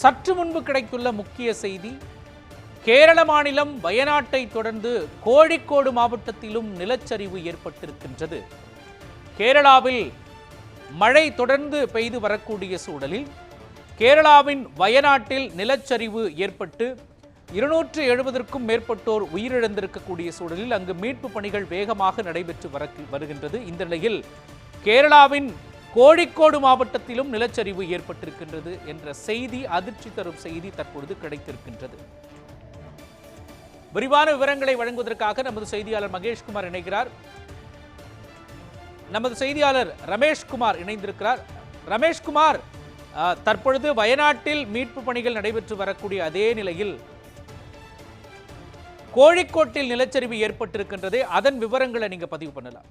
சற்று முன்பு கிடைத்துள்ள முக்கிய செய்தி கேரள மாநிலம் வயநாட்டை தொடர்ந்து கோழிக்கோடு மாவட்டத்திலும் நிலச்சரிவு ஏற்பட்டிருக்கின்றது. கேரளாவில் மழை தொடர்ந்து பெய்து வரக்கூடிய சூழலில் கேரளாவின் வயநாட்டில் நிலச்சரிவு ஏற்பட்டு இருநூற்று எழுபதற்கும் மேற்பட்டோர் உயிரிழந்திருக்கக்கூடிய சூழலில் அங்கு மீட்பு பணிகள் வேகமாக நடைபெற்று வர வருகின்றது. இந்த நிலையில் கேரளாவின் கோழிக்கோடு மாவட்டத்திலும் நிலச்சரிவு ஏற்பட்டிருக்கின்றது என்ற செய்தி அதிர்ச்சி தரும் செய்தி தற்பொழுது கிடைத்திருக்கின்றது. விரிவான விவரங்களை வழங்குவதற்காக நமது செய்தியாளர் மகேஷ்குமார் இணைகிறார். நமது செய்தியாளர் ரமேஷ்குமார் இணைந்திருக்கிறார். ரமேஷ்குமார் தற்பொழுது வயநாட்டில் மீட்பு பணிகள் நடைபெற்று வரக்கூடிய அதே நிலையில் கோழிக்கோட்டில் நிலச்சரிவு ஏற்பட்டிருக்கின்றதே அதன் விவரங்களை நீங்க பதிவு பண்ணலாம்.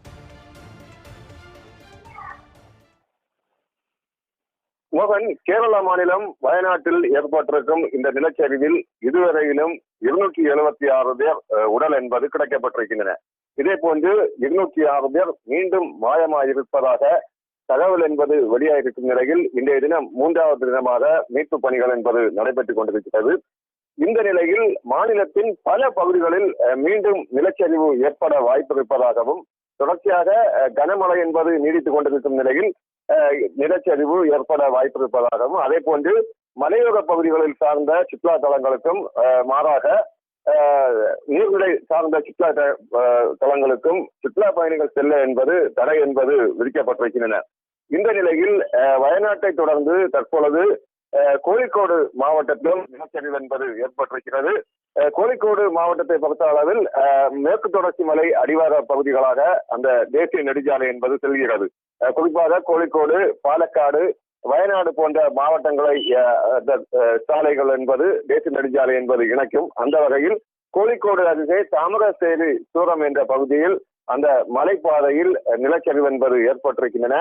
மோகன் கேரள மாநிலம் வயநாட்டில் ஏற்பட்டிருக்கும் இந்த நிலச்சரிவில் இதுவரையிலும் இருநூற்றி எழுபத்தி ஆறு பேர் உடல் என்பது கிடைக்கப்பட்டிருக்கின்றன. இதே போன்று இருநூற்றி ஆறு பேர் மீண்டும் மாயமாயிருப்பதாக தகவல் என்பது வெளியாயிருக்கும் நிலையில் இன்றைய தினம் மூன்றாவது தினமாக மீட்பு பணிகள் என்பது நடைபெற்றுக் கொண்டிருக்கிறது. இந்த நிலையில் மாநிலத்தின் பல பகுதிகளில் அஹ், மீண்டும் நிலச்சரிவு ஏற்பட வாய்ப்பு இருப்பதாகவும் தொடர்ச்சியாக கனமழை என்பது நீடித்துக் கொண்டிருக்கும் நிலையில் நிலச்சரிவு ஏற்பட வாய்ப்பு இருப்பதாகவும் அதே போன்று மலையோர பகுதிகளில் சார்ந்த சுற்றுலா தலங்களுக்கும் அஹ், மாறாக நீர்நிலை சார்ந்த சுற்றுலா தலங்களுக்கும் சுற்றுலா பயணிகள் செல்ல என்பது தடை என்பது விதிக்கப்பட்டிருக்கின்றன. இந்த நிலையில் அஹ், வயநாட்டை தொடர்ந்து தற்பொழுது கோழிக்கோடு மாவட்டத்திலும் நிலச்சரிவு என்பது ஏற்பட்டிருக்கிறது. கோழிக்கோடு மாவட்டத்தை பொறுத்த அளவில் மேற்கு தொடர்ச்சி மலை அடிவார பகுதிகளாக அந்த தேசிய நெடுஞ்சாலை என்பது செல்கிறது. குறிப்பாக கோழிக்கோடு பாலக்காடு வயநாடு போன்ற மாவட்டங்களை சாலைகள் என்பது தேசிய நெடுஞ்சாலை என்பது இணைக்கும். அந்த வகையில் கோழிக்கோடு அருகே தாமரசேரி சூரம் என்ற பகுதியில் அந்த மலைப்பாதையில் நிலச்சரிவு என்பது ஏற்பட்டிருக்கின்றன.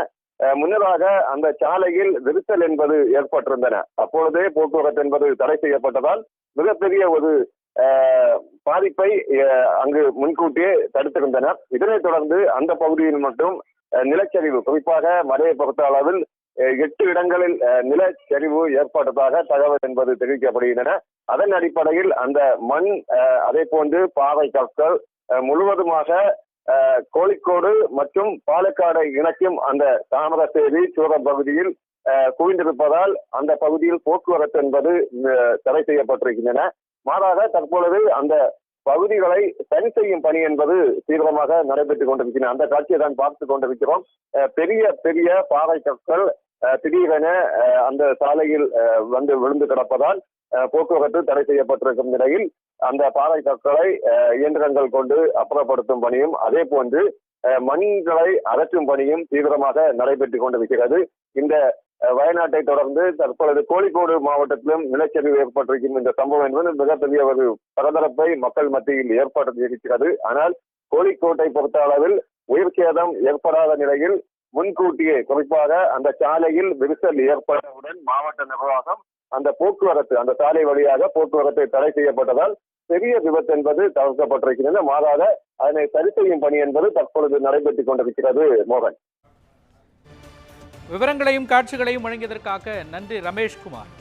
முன்னதாக அந்த சாலையில் விரிசல் என்பது ஏற்பட்டிருந்தன. அப்பொழுதே போக்குவரத்து என்பது தடை செய்யப்பட்டதால் மிகப்பெரிய ஒரு அஹ், பாதிப்பை அஹ், அங்கு முன்கூட்டியே தடுத்திருந்தனர். இதனைத் தொடர்ந்து அந்த பகுதியில் மட்டும் அஹ், நிலச்சரிவு குறிப்பாக மலையை பொறுத்த அளவில் அஹ், எட்டு இடங்களில் அஹ், நிலச்சரிவு ஏற்பட்டதாக தகவல் என்பது தெரிவிக்கப்படுகின்றன. அதன் அடிப்படையில் அந்த மண் அஹ், அதே போன்று பாறை கற்கள் அஹ், முழுவதுமாக கோழிக்கோடு மற்றும் பாலக்காடு இணைக்கும் அந்த தாமரசேரி சூரம் பகுதியில் அஹ், குவிந்திருப்பதால் அந்த பகுதியில் போக்குவரத்து என்பது தடை செய்யப்பட்டிருக்கின்றன. மாறாக தற்பொழுது அந்த பகுதிகளை சரி செய்யும் பணி என்பது தீவிரமாக நடைபெற்றுக் கொண்டிருக்கின்றன. அந்த காட்சியை தான் பார்த்து கொண்டிருக்கிறோம். பெரிய பெரிய பாறை கற்கள் அஹ், திடீரென அஹ், அந்த சாலையில் அஹ், வந்து விழுந்து கிடப்பதால் போக்குவரத்து தடை செய்யப்பட்டிருக்கும் நிலையில் அந்த பாறை கற்களை இயந்திரங்கள் கொண்டு அப்புறப்படுத்தும் பணியும் அதே போன்று மண்களை அகற்றும் பணியும் தீவிரமாக நடைபெற்றுக் கொண்டிருக்கிறது. இந்த வயநாட்டை தொடர்ந்து தற்பொழுது கோழிக்கோடு மாவட்டத்திலும் நிலச்சரிவு ஏற்பட்டிருக்கும் இந்த சம்பவம் என்பது மிகப்பெரிய ஒரு பரபரப்பை மக்கள் மத்தியில் ஏற்படுத்தியிருக்கிறது. ஆனால் கோழிக்கோட்டை பொறுத்த அளவில் உயிர் சேதம் ஏற்படாத நிலையில் முன்கூட்டியே குறிப்பாக அந்த சாலையில் விரிசல் ஏற்பட்டவுடன் மாவட்ட நிர்வாகம் அந்த போக்குவரத்து அந்த சாலை வழியாக போக்குவரத்து தடை செய்யப்பட்டதால் பெரிய விபத்து என்பது தவிர்க்கப்பட்டிருக்கிறது. மாறாக அதனை சரி செய்யும் பணி என்பது தற்பொழுது நடைபெற்றுக் கொண்டிருக்கிறது மோகன். விவரங்களையும் காட்சிகளையும் வழங்கியதற்காக நன்றி ரமேஷ்குமார்.